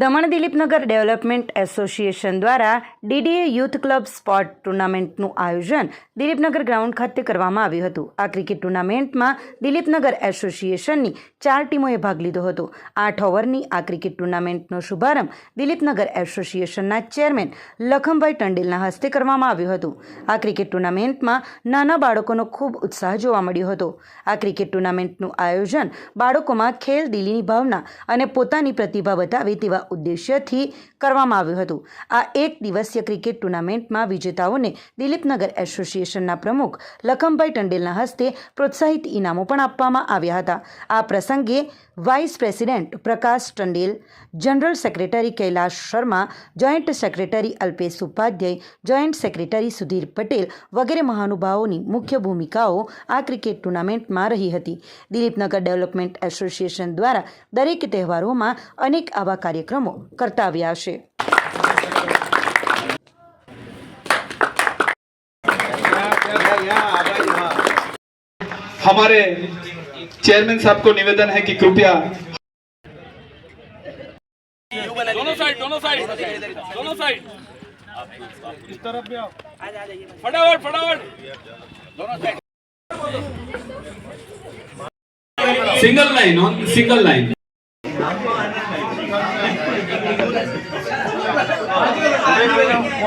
Daman Dilipnagar development association દ્વારા DDA youth club sport ટુર્નામેન્ટનું આયોજન દિલીપનગર ગ્રાઉન્ડ ખાતે કરવામાં આવ્યું હતું. આ ક્રિકેટ ટુર્નામેન્ટમાં દિલીપનગર એસોસિએશનની ચાર ટીમોએ ભાગ લીધો હતો. આઠ ઓવરની આ ક્રિકેટ ટુર્નામેન્ટનો શુભારંભ દિલીપનગર એસોસિએશનના ચેરમેન લખમભાઈ ટંડેલના હસ્તે કરવામાં આવ્યું હતું. આ ક્રિકેટ ટુર્નામેન્ટમાં નાના બાળકોનો ખૂબ ઉત્સાહ જોવા મળ્યો હતો. આ ક્રિકેટ ટુર્નામેન્ટનું આયોજન બાળકોમાં ખેલ દિલીની ભાવના અને પોતાની પ્રતિભા બતાવે તેવા ઉદ્દેશ્યથી કરવામાં આવ્યું હતું. આ એક દિવસીય ક્રિકેટ ટુર્નામેન્ટમાં વિજેતાઓને દિલીપનગર એસોસિએશનના પ્રમુખ લખમભાઈ ટંડેલના હસ્તે પ્રોત્સાહિત ઇનામો પણ આપવામાં આવ્યા હતા. આ પ્રસંગે vice president Prakash Tandel, general secretary Kailash Sharma, joint secretary Alpesh Upadhyay, joint secretary Sudhir Patel વગેરે મહાનુભાવોની મુખ્ય ભૂમિકાઓ આ ક્રિકેટ ટુર્નામેન્ટમાં રહી હતી. દિલીપનગર ડેવલપમેન્ટ એસોસિએશન દ્વારા દરેક તહેવારોમાં અનેક આવા કાર્યક્રમો કરતા આવ્યા છે हमारे चेयरमैन साहब को निवेदन है कि कृपया दोनों साइड दोनों साइड दोनों साइड इस तरफ भी आओ फटाफट फटाफट दोनों side single line on single line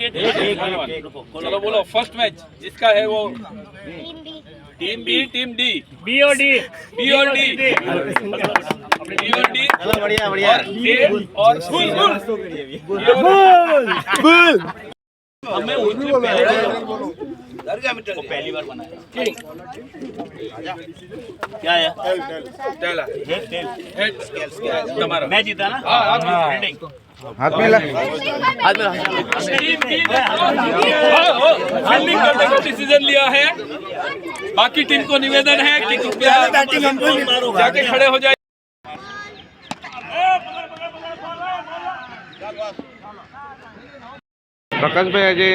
चलो बोलो फर्स्ट मैच जिसका है वो team B team D B और डी बी और डी बी और डी बढ़िया बढ़िया और ए और सी बुल बुल हमें उनसे पहले वो पहली बार बनाया क्या है टेल हेड तुम्हारा मैं जीता ना हाँ हाँ હાથ મેલા फील्डिंग करने का डिसीजन लिया है बाकी टीम को निवेदन है कि कृपया जाके खड़े हो जाए પ્રકાશભાઈ આજે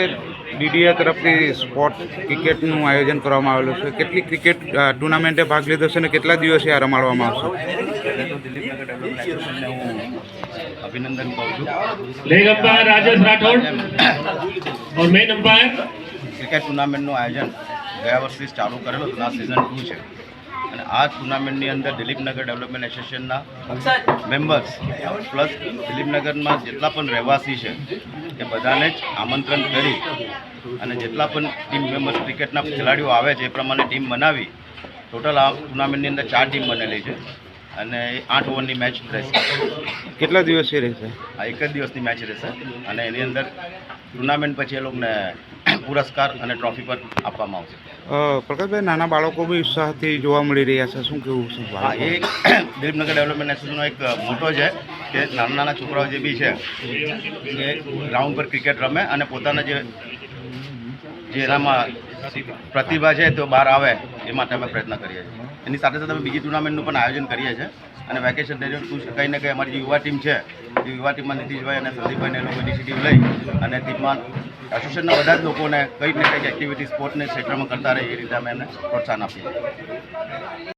ડીડીએ તરફથી સ્પોર્ટ ક્રિકેટનું આયોજન કરવામાં આવેલું છે. કેટલી ક્રિકેટ ટુર્નામેન્ટે ભાગ લીધો છે અને કેટલા દિવસે આ રમાડવામાં આવશે? અભિનંદન ક્રિકેટ ટુર્નામેન્ટનું આયોજન ગયા વર્ષથી ચાલુ કરેલું આ સિઝન ટુ છે. આ ટુર્નામેન્ટની અંદર દિલીપનગર ડેવલપમેન્ટ એસોસિએશનના મેમ્બર્સ પ્લસ દિલીપનગરમાં જેટલા પણ રહેવાસી છે એ બધાને જ આમંત્રણ કરી અને જેટલા પણ ટીમ મેમ્બર્સ ક્રિકેટના ખેલાડીઓ આવે છે એ પ્રમાણે ટીમ બનાવી ટોટલ આ ટુર્નામેન્ટની અંદર ચાર ટીમ બનેલી છે અને આઠ ઓવરની મેચ રહેશે. કેટલા દિવસે રહેશે? આ એક જ દિવસની મેચ રહેશે અને એની અંદર ટુર્નામેન્ટ પછી એ લોકોને પુરસ્કાર અને ટ્રોફી પણ આપવામાં આવશે. પ્રકાશભાઈ નાના બાળકો બી ઉત્સાહથી જોવા મળી રહ્યા છે. શું કેવું છે હા એ દિલીપનગર ડેવલપમેન્ટ એસોસિએશનનો એક મોટો છે કે નાના નાના છોકરાઓ જે બી છે એ ગ્રાઉન્ડ પર ક્રિકેટ રમે અને પોતાના જે જે એનામાં પ્રતિભા છે તો બહાર આવે એ માટે અમે પ્રયત્ન કરીએ છીએ. એની સાથે સાથે અમે બીજી ટુર્નામેન્ટનું પણ આયોજન કરીએ છીએ. અને વેકેશન દરમિયાન કંઈ ને કંઈ અમારી જે યુવા ટીમ છે એ યુવા ટીમમાં નીતિશભાઈ અને સંદીપભાઈને લોકો ઇનિશિયેટિવ લઈ અને ટીમમાં એસોસિએશનના બધા જ લોકોને કંઈક ને કંઈક એક્ટિવિટી સ્પોર્ટને ક્ષેત્રમાં કરતા રહે એ રીતે અમે એને પ્રોત્સાહન આપીએ.